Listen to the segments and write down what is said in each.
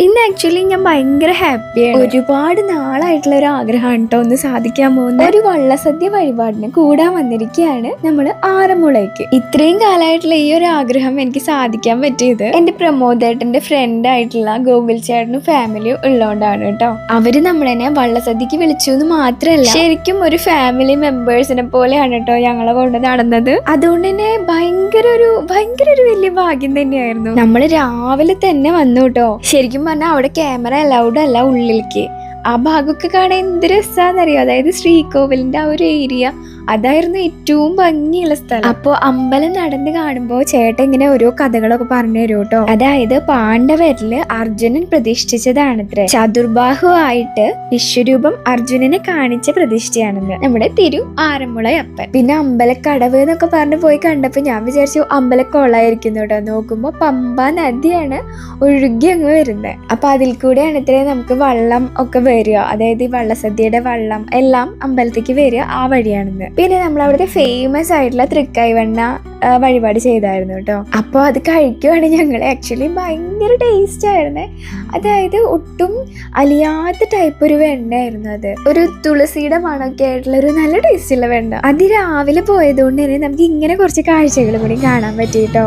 ഇന്ന് ആക്ച്വലി ഞാൻ ഭയങ്കര ഹാപ്പിയാണ് ഒരുപാട് നാളായിട്ടുള്ള ഒരു ആഗ്രഹമാണ് കേട്ടോ ഒന്ന് സാധിക്കാൻ പോകുന്ന ഒരു വള്ളസദ്യ വഴിപാടിന് കൂടാൻ വന്നിരിക്കുകയാണ് നമ്മൾ ആറന്മുളയ്ക്ക്. ഇത്രയും കാലമായിട്ടുള്ള ഈ ഒരു ആഗ്രഹം എനിക്ക് സാധിക്കാൻ പറ്റിയത് എന്റെ പ്രമോദേട്ടന്റെ ഫ്രണ്ട് ആയിട്ടുള്ള ഗോകുൽ ചേട്ടനും ഫാമിലിയും ഉള്ളതുകൊണ്ടാണ് കേട്ടോ അവർ നമ്മളെന്നെ വള്ളസദ്യക്ക് വിളിച്ചു എന്ന് മാത്രമല്ല ശരിക്കും ഒരു ഫാമിലി മെമ്പേഴ്സിനെ പോലെയാണ് കേട്ടോ ഞങ്ങളെ കൊണ്ട് നടന്നത്. അതുകൊണ്ട് തന്നെ ഭയങ്കര ഒരു ഭയങ്കര ഒരു വലിയ ഭാഗ്യം തന്നെയായിരുന്നു. നമ്മൾ രാവിലെ തന്നെ വന്നു കേട്ടോ ശരിക്കും പറഞ്ഞാൽ അവിടെ ക്യാമറ അലൗഡ് അല്ല ഉള്ളിലേക്ക്. ആ ഭാഗമൊക്കെ കാണാൻ എന്ത് രസമാണെന്നറിയോ അതായത് ശ്രീകോവിലിന്റെ ആ ഒരു ഏരിയ അതായിരുന്നു ഏറ്റവും ഭംഗിയുള്ള സ്ഥലം. അപ്പോ അമ്പലം നടന്ന് കാണുമ്പോൾ ചേട്ടൻ ഇങ്ങനെ ഓരോ കഥകളൊക്കെ പറഞ്ഞു തരും കേട്ടോ അതായത് പാണ്ഡവരിൽ അർജുനൻ പ്രതിഷ്ഠിച്ചതാണത്രേ. ചതുർബാഹു ആയിട്ട് വിശ്വരൂപം അർജുനനെ കാണിച്ച പ്രതിഷ്ഠയാണെന്ന്. നമ്മുടെ തിരു ആറന്മുള അപ്പൻ പിന്നെ അമ്പലക്കടവ് എന്നൊക്കെ പറഞ്ഞു പോയി കണ്ടപ്പോ ഞാൻ വിചാരിച്ചു അമ്പലക്കുളമായിരിക്കുന്നു കേട്ടോ നോക്കുമ്പോ പമ്പ നദിയാണ് ഒഴുകി അങ്ങ് വരുന്നത് അപ്പൊ അതിൽ കൂടെയാണ് ഇത്രേ നമുക്ക് വള്ളം ഒക്കെ വരിക. അതായത് ഈ വള്ളസദ്യയുടെ വള്ളം എല്ലാം അമ്പലത്തേക്ക് വരിക ആ വഴിയാണെന്ന്. പിന്നെ നമ്മൾ അവിടുത്തെ ഫേമസ് ആയിട്ടുള്ള തൃക്കൈവണ്ണ വെണ്ണ വഴിപാട് ചെയ്തായിരുന്നു കേട്ടോ. അപ്പോൾ അത് കഴിക്കുവാണെങ്കിൽ ഞങ്ങൾ ആക്ച്വലി ഭയങ്കര ടേസ്റ്റ് ആയിരുന്നേ. അതായത് ഒട്ടും അലിയാത്ത ടൈപ്പ് ഒരു വെണ്ണയായിരുന്നു അത്. ഒരു തുളസിയുടെ മണമൊക്കെ ആയിട്ടുള്ള ഒരു നല്ല ടേസ്റ്റുള്ള വെണ്ണ. അത് രാവിലെ പോയതുകൊണ്ട് തന്നെ നമുക്ക് ഇങ്ങനെ കുറച്ച് കാഴ്ചകൾ കൂടി കാണാൻ പറ്റി കേട്ടോ.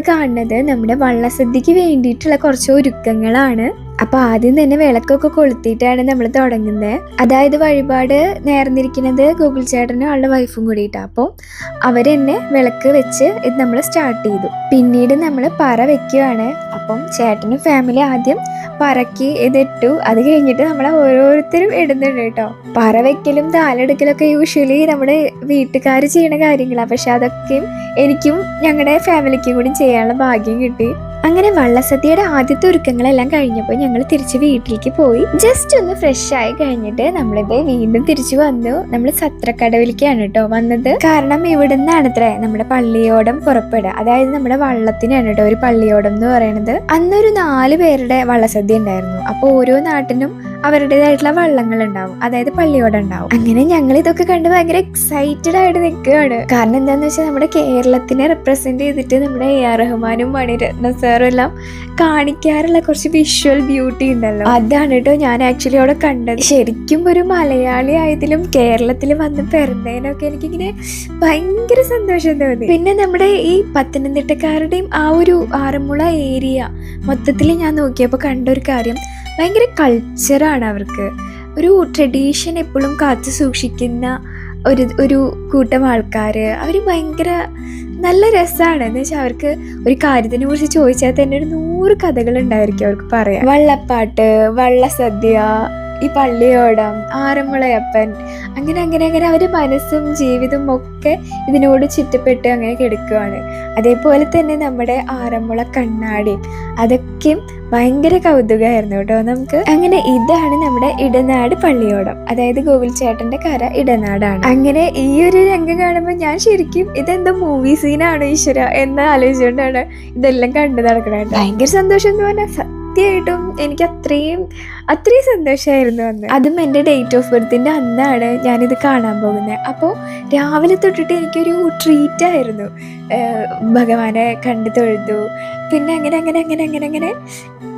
കാണുന്നത് നമ്മുടെ വള്ളസദ്യക്ക് വേണ്ടിയിട്ടുള്ള കുറച്ച് ഒരുക്കങ്ങളാണ്. അപ്പൊ ആദ്യം തന്നെ വിളക്കൊക്കെ കൊളുത്തിയിട്ടാണ് നമ്മൾ തുടങ്ങുന്നത് അതായത് വഴിപാട് നേർന്നിരിക്കുന്നത് ഗൂഗിൾ ചേട്ടനും ആളുടെ വൈഫും കൂടിയിട്ടാ. അപ്പോൾ അവരെന്നെ വിളക്ക് വെച്ച് ഇത് നമ്മൾ സ്റ്റാർട്ട് ചെയ്തു. പിന്നീട് നമ്മൾ പറ വെക്കുകയാണ് അപ്പം ചേട്ടനും ഫാമിലി ആദ്യം പറക്കി ഇതിട്ടു അത് കഴിഞ്ഞിട്ട് നമ്മളെ ഓരോരുത്തരും ഇടുന്നുണ്ട് കേട്ടോ. പറ വെക്കലും താലെടുക്കലൊക്കെ യൂഷ്വലി നമ്മുടെ വീട്ടുകാർ ചെയ്യുന്ന കാര്യങ്ങളാണ് പക്ഷെ അതൊക്കെയും എനിക്കും ഞങ്ങളുടെ ഫാമിലിക്കും കൂടി ചെയ്യാനുള്ള ഭാഗ്യം കിട്ടി. അങ്ങനെ വള്ളസദ്യയുടെ ആദ്യത്തെ ഒരുക്കങ്ങളെല്ലാം കഴിഞ്ഞപ്പോൾ ഞങ്ങൾ തിരിച്ച് വീട്ടിലേക്ക് പോയി. ജസ്റ്റ് ഒന്ന് ഫ്രഷ് ആയി കഴിഞ്ഞിട്ട് നമ്മളിത് വീണ്ടും തിരിച്ചു വന്നു. നമ്മൾ സത്രക്കടവിലേക്കാണ് കേട്ടോ വന്നത്. കാരണം ഇവിടെ നിന്നാണ് അത്രേ നമ്മുടെ പള്ളിയോടം പുറപ്പെടുക. അതായത് നമ്മുടെ വള്ളത്തിനാണ് കേട്ടോ ഒരു പള്ളിയോടം എന്ന് പറയുന്നത്. അന്നൊരു നാല് പേരുടെ വള്ളസദ്യ ഉണ്ടായിരുന്നു. അപ്പോൾ ഓരോ നാട്ടിനും അവരുടേതായിട്ടുള്ള വള്ളങ്ങൾ ഉണ്ടാവും അതായത് പള്ളിയോടെ ഉണ്ടാവും. അങ്ങനെ ഞങ്ങൾ ഇതൊക്കെ കണ്ട് ഭയങ്കര എക്സൈറ്റഡ് ആയിട്ട് നിൽക്കുകയാണ്. കാരണം എന്താന്ന് വെച്ചാൽ നമ്മുടെ കേരളത്തിനെ റെപ്രസെന്റ് ചെയ്തിട്ട് നമ്മുടെ എ ആർ റഹ്മാനും മണിരത്ന സാറും എല്ലാം കാണിക്കാറുള്ള കുറച്ച് വിഷ്വൽ ബ്യൂട്ടി ഉണ്ടല്ലോ. അതാണ് കേട്ടോ ഞാൻ ആക്ച്വലി അവിടെ കണ്ടത്. ശരിക്കും ഒരു മലയാളി ആയതിലും കേരളത്തിൽ വന്ന് പിറന്നതിനൊക്കെ എനിക്കിങ്ങനെ ഭയങ്കര സന്തോഷം തോന്നി. പിന്നെ നമ്മുടെ ഈ പത്തനംതിട്ടക്കാരുടെയും ആ ഒരു ആറന്മുള ഏരിയ മൊത്തത്തിൽ ഞാൻ നോക്കിയപ്പോൾ കണ്ട ഒരു കാര്യം. ഭയങ്കര കൾച്ചറാണ് അവർക്ക്. ഒരു ട്രഡീഷൻ എപ്പോഴും കാത്തു സൂക്ഷിക്കുന്ന ഒരു ഒരു കൂട്ടം ആൾക്കാർ അവർ ഭയങ്കര നല്ല രസമാണ് എന്ന് വെച്ചാൽ അവർക്ക് ഒരു കാര്യത്തിനെ കുറിച്ച് ചോദിച്ചാൽ തന്നെ ഒരു നൂറ് കഥകൾ ഉണ്ടായിരിക്കും അവർക്ക് പറയാം വള്ളപ്പാട്ട് വള്ളസദ്യ ഈ പള്ളിയോടം ആറന്മുളയപ്പൻ അങ്ങനെ അങ്ങനെ അങ്ങനെ അവരുടെ മനസ്സും ജീവിതവും ഒക്കെ ഇതിനോട് ചുറ്റപ്പെട്ട് അങ്ങനെ കിടക്കുകയാണ് അതേപോലെ തന്നെ നമ്മുടെ ആറന്മുള കണ്ണാടി അതൊക്കെയും ഭയങ്കര കൗതുകമായിരുന്നു കേട്ടോ. നമുക്ക് അങ്ങനെ ഇതാണ് നമ്മുടെ ഇടനാട് പള്ളിയോടം അതായത് ഗോകുൽ ചേട്ടന്റെ കര ഇടനാടാണ്. അങ്ങനെ ഈ ഒരു രംഗം കാണുമ്പോൾ ഞാൻ ശരിക്കും ഇതെന്തോ മൂവി സീനാണ് ഈശ്വര എന്ന് ആലോചിച്ചുകൊണ്ടാണ് ഇതെല്ലാം കണ്ടു നടക്കണേ ഭയങ്കര സന്തോഷം എന്ന് പറഞ്ഞാൽ സത്യമായിട്ടും എനിക്ക് അത്രയും അത്രയും സന്തോഷമായിരുന്നു അന്ന്. അതും എന്റെ ഡേറ്റ് ഓഫ് ബർത്തിന്റെ അന്നാണ് ഞാനിത് കാണാൻ പോകുന്നത്. അപ്പോൾ രാവിലെ തൊട്ടിട്ട് എനിക്കൊരു ട്രീറ്റ് ആയിരുന്നു. ഏഹ് ഭഗവാനെ കണ്ടു തൊഴുതു. പിന്നെ അങ്ങനെ അങ്ങനെ അങ്ങനെ അങ്ങനെ അങ്ങനെ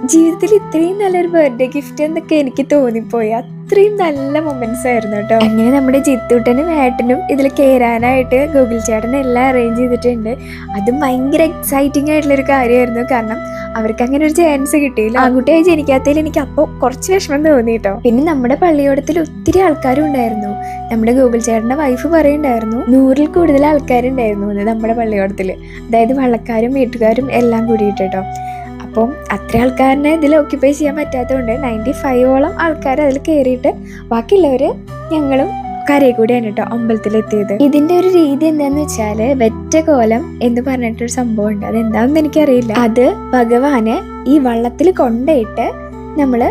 ജീവിതത്തിൽ ഇത്രയും നല്ലൊരു ബർത്ത്ഡേ ഗിഫ്റ്റ് എന്നൊക്കെ എനിക്ക് തോന്നിപ്പോയി. അത്രയും നല്ല മൊമെന്റ്സ് ആയിരുന്നു കേട്ടോ അങ്ങനെ നമ്മുടെ ജിത്തൂട്ടനും ഏട്ടനും ഇതിൽ കയറാനായിട്ട് ഗൂഗിൾ ചേട്ടൻ എല്ലാം അറേഞ്ച് ചെയ്തിട്ടുണ്ട്. അതും ഭയങ്കര എക്സൈറ്റിംഗ് ആയിട്ടുള്ളൊരു കാര്യമായിരുന്നു. കാരണം അവർക്ക് അങ്ങനെ ഒരു ചാൻസ് കിട്ടിയില്ല. ആൺകുട്ടിയായി ജനിക്കാത്തതിൽ എനിക്ക് അപ്പോൾ കുറച്ച് വിഷമം തോന്നി കേട്ടോ പിന്നെ നമ്മുടെ പള്ളിയോടത്തിൽ ഒത്തിരി ആൾക്കാരും ഉണ്ടായിരുന്നു. നമ്മുടെ ഗൂഗിൾ ചേട്ടന്റെ വൈഫ് പറയുണ്ടായിരുന്നു നൂറിൽ കൂടുതൽ ആൾക്കാരുണ്ടായിരുന്നു നമ്മുടെ പള്ളിയോടത്തിൽ. അതായത് വള്ളക്കാരും വീട്ടുകാരും എല്ലാം കൂടിയിട്ട് കേട്ടോ അപ്പം അത്ര ആൾക്കാരനെ ഇതിൽ ഓക്യുപ്പൈ ചെയ്യാൻ പറ്റാത്തതുകൊണ്ട് നയന്റി ഫൈവോളം ആൾക്കാർ അതിൽ കയറിയിട്ട് ബാക്കിയുള്ളവർ ഞങ്ങളും കരയിൽ കൂടിയാണ് കേട്ടോ അമ്പലത്തിലെത്തിയത്. ഇതിന്റെ ഒരു രീതി എന്താന്ന് വെച്ചാൽ വെറ്റകോലം എന്ന് പറഞ്ഞിട്ടൊരു സംഭവം ഉണ്ട്. അത് എന്താണെന്ന് എനിക്കറിയില്ല. അത് ഭഗവാന് ഈ വള്ളത്തിൽ കൊണ്ടുപോയിട്ട് നമ്മൾ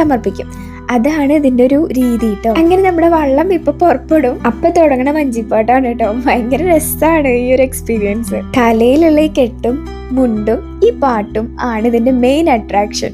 സമർപ്പിക്കും. അതാണ് ഇതിന്റെ ഒരു രീതി കേട്ടോ അങ്ങനെ നമ്മുടെ വള്ളം ഇപ്പൊ പുറപ്പെടും. അപ്പൊ തുടങ്ങണ വഞ്ചിപ്പാട്ടാണ് കേട്ടോ ഭയങ്കര രസമാണ് ഈ ഒരു എക്സ്പീരിയൻസ് തലയിലുള്ള ഈ കെട്ടും മുണ്ടും ഈ പാട്ടും ആണ് ഇതിന്റെ മെയിൻ അട്രാക്ഷൻ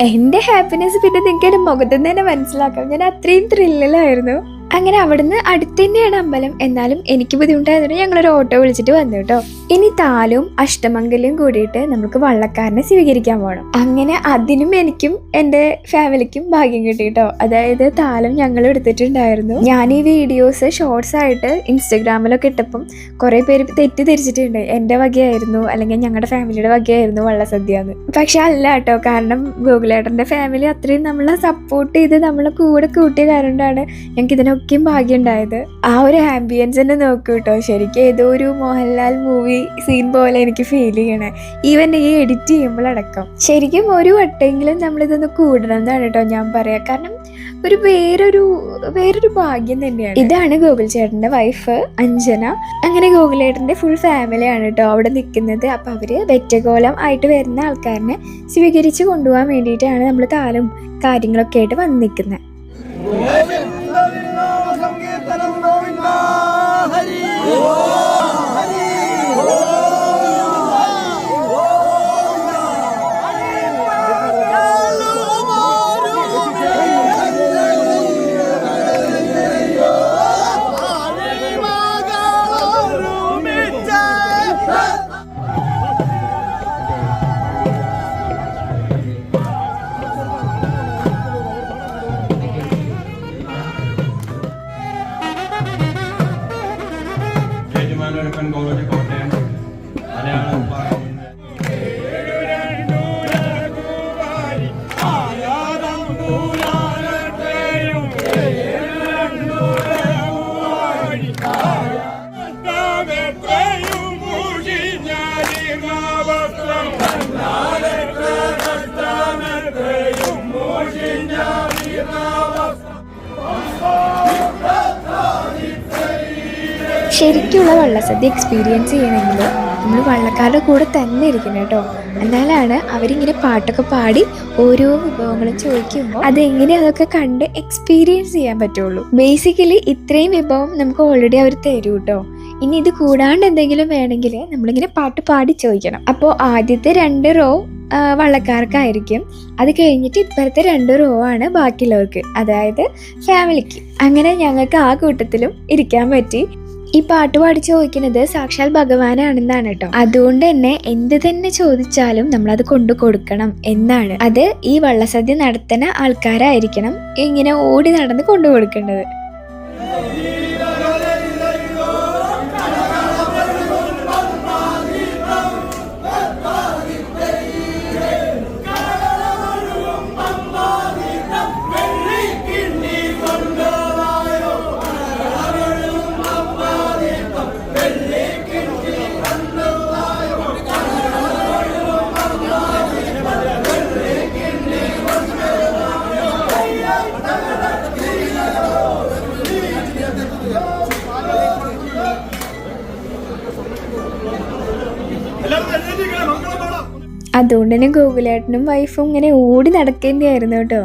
എന്റെ ഹാപ്പിനെസ് പിന്നെ നിങ്ങൾക്ക് എന്റെ മുഖത്ത് തന്നെ മനസ്സിലാക്കാം. ഞാൻ അത്രയും ത്രില്ലിലായിരുന്നു അങ്ങനെ അവിടുന്ന് അടുത്ത് തന്നെയാണ് അമ്പലം. എന്നാലും എനിക്ക് ബുദ്ധിമുട്ടായതുകൊണ്ട് ഞങ്ങളൊരു ഓട്ടോ വിളിച്ചിട്ട് വന്നു കേട്ടോ. ഇനി താലും അഷ്ടമംഗലും കൂടിയിട്ട് നമുക്ക് വള്ളക്കാരനെ സ്വീകരിക്കാൻ പോകണം അങ്ങനെ അതിനും എനിക്കും എന്റെ ഫാമിലിക്കും ഭാഗ്യം കിട്ടിട്ടോ. അതായത് താലം ഞങ്ങൾ എടുത്തിട്ടുണ്ടായിരുന്നു. ഞാൻ ഈ വീഡിയോസ് ഷോർട്സ് ആയിട്ട് ഇൻസ്റ്റഗ്രാമിലൊക്കെ ഇട്ടപ്പം കുറേ പേര് തെറ്റിദ്ധരിച്ചിട്ടുണ്ട്. എന്റെ വകയായിരുന്നു അല്ലെങ്കിൽ ഞങ്ങളുടെ ഫാമിലിയുടെ വകയായിരുന്നു വള്ളസദ്യ എന്ന് പക്ഷെ അല്ല കേട്ടോ. കാരണം ഗൂഗിളേട്ടന്റെ ഫാമിലി അത്രയും നമ്മളെ സപ്പോർട്ട് ചെയ്ത് നമ്മളെ കൂടെ കൂട്ടിയ കാരണമാണ് ഞങ്ങൾക്ക് ഇതിനൊക്കെയും ഭാഗ്യം ഉണ്ടായത്. ആ ഒരു ആംബിയൻസ് തന്നെ നോക്കൂ കേട്ടോ. ശരിക്കും ഏതോ ഒരു മോഹൻലാൽ മൂവി സീൻ പോലെ എനിക്ക് ഫീൽ ചെയ്യണേ. ഈവൻ ഈ എഡിറ്റ് ചെയ്യുമ്പോഴടക്കം. ശരിക്കും ഒരു വട്ടമെങ്കിലും നമ്മളിതൊന്ന് കൂടണം എന്നാണ് കേട്ടോ ഞാൻ പറയാ. കാരണം ഒരു വേറൊരു വേറൊരു ഭാഗ്യം തന്നെയാണ്. ഇതാണ് ഗോകുൽ ചേട്ടന്റെ വൈഫ് അഞ്ജന. അങ്ങനെ ഗോകുൽ ചേട്ടന്റെ ഫുൾ ഫാമിലിയാണ് കേട്ടോ അവിടെ നിൽക്കുന്നത്. അപ്പോൾ അവർ വെറ്റകോലം ആയിട്ട് വരുന്ന ആൾക്കാരനെ സ്വീകരിച്ച് കൊണ്ടുപോകാൻ വേണ്ടിയിട്ടാണ് നമ്മൾ താലും കാര്യങ്ങളൊക്കെ ആയിട്ട് വന്ന് യജമാനൊരുക്കൻ കോളേജ് കോട്ടയം മലയാളം പറയുന്നത് ശരിക്കുള്ള വള്ളസദ്യ എക്സ്പീരിയൻസ് ചെയ്യണമെങ്കിൽ നമ്മൾ വള്ളക്കാരുടെ കൂടെ തന്നെ ഇരിക്കണം കേട്ടോ. എന്നാലാണ് അവരിങ്ങനെ പാട്ടൊക്കെ പാടി ഓരോ വിഭവങ്ങളും ചോദിക്കുമ്പോൾ അതെങ്ങനെ അതൊക്കെ കണ്ട് എക്സ്പീരിയൻസ് ചെയ്യാൻ പറ്റുള്ളൂ. ബേസിക്കലി ഇത്രയും വിഭവം നമുക്ക് ഓൾറെഡി അവർ തരൂ കേട്ടോ ഇനി ഇത് കൂടാണ്ട് എന്തെങ്കിലും വേണമെങ്കിൽ നമ്മളിങ്ങനെ പാട്ട് പാടി ചോദിക്കണം. അപ്പോൾ ആദ്യത്തെ രണ്ട് റോ വള്ളക്കാർക്കായിരിക്കും. അത് കഴിഞ്ഞിട്ട് ഇപ്പോഴത്തെ രണ്ട് റോ ആണ് ബാക്കിയുള്ളവർക്ക്. അതായത് ഫാമിലിക്ക് അങ്ങനെ ഞങ്ങൾക്ക് ആ കൂട്ടത്തിലും ഇരിക്കാൻ പറ്റി. ഈ പാട്ട് പാടി ചോദിക്കുന്നത് സാക്ഷാൽ ഭഗവാനാണെന്നാണ് കേട്ടോ. അതുകൊണ്ട് തന്നെ എന്ത് തന്നെ ചോദിച്ചാലും നമ്മൾ അത് കൊണ്ടു കൊടുക്കണം എന്നാണ്. അത് ഈ വള്ളസദ്യ നടത്തുന്ന ആൾക്കാരായിരിക്കണം ഇങ്ങനെ ഓടി നടന്ന് കൊണ്ടു കൊടുക്കേണ്ടത്. അതുകൊണ്ട് തന്നെ ഗോകുലേട്ടനും വൈഫും ഇങ്ങനെ ഓടി നടക്കേണ്ടിയായിരുന്നു കേട്ടോ.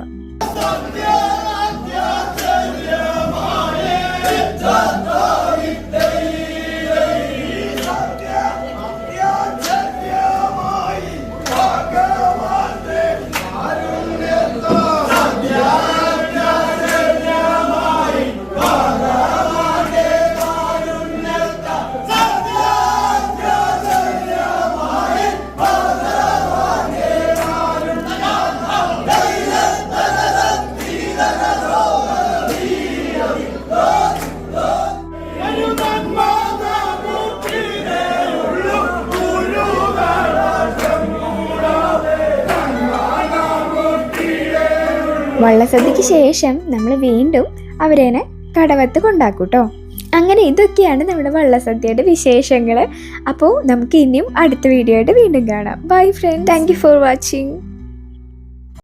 വള്ളസദ്യക്ക് ശേഷം നമ്മൾ വീണ്ടും അവരേനെ കടവത്ത് കൊണ്ടാക്കൂട്ടോ. അങ്ങനെ ഇതൊക്കെയാണ് നമ്മുടെ വള്ളസദ്യയുടെ വിശേഷങ്ങൾ അപ്പോൾ നമുക്ക് ഇനിയും അടുത്ത വീഡിയോ ആയിട്ട് വീണ്ടും കാണാം. Bye friend thank for watching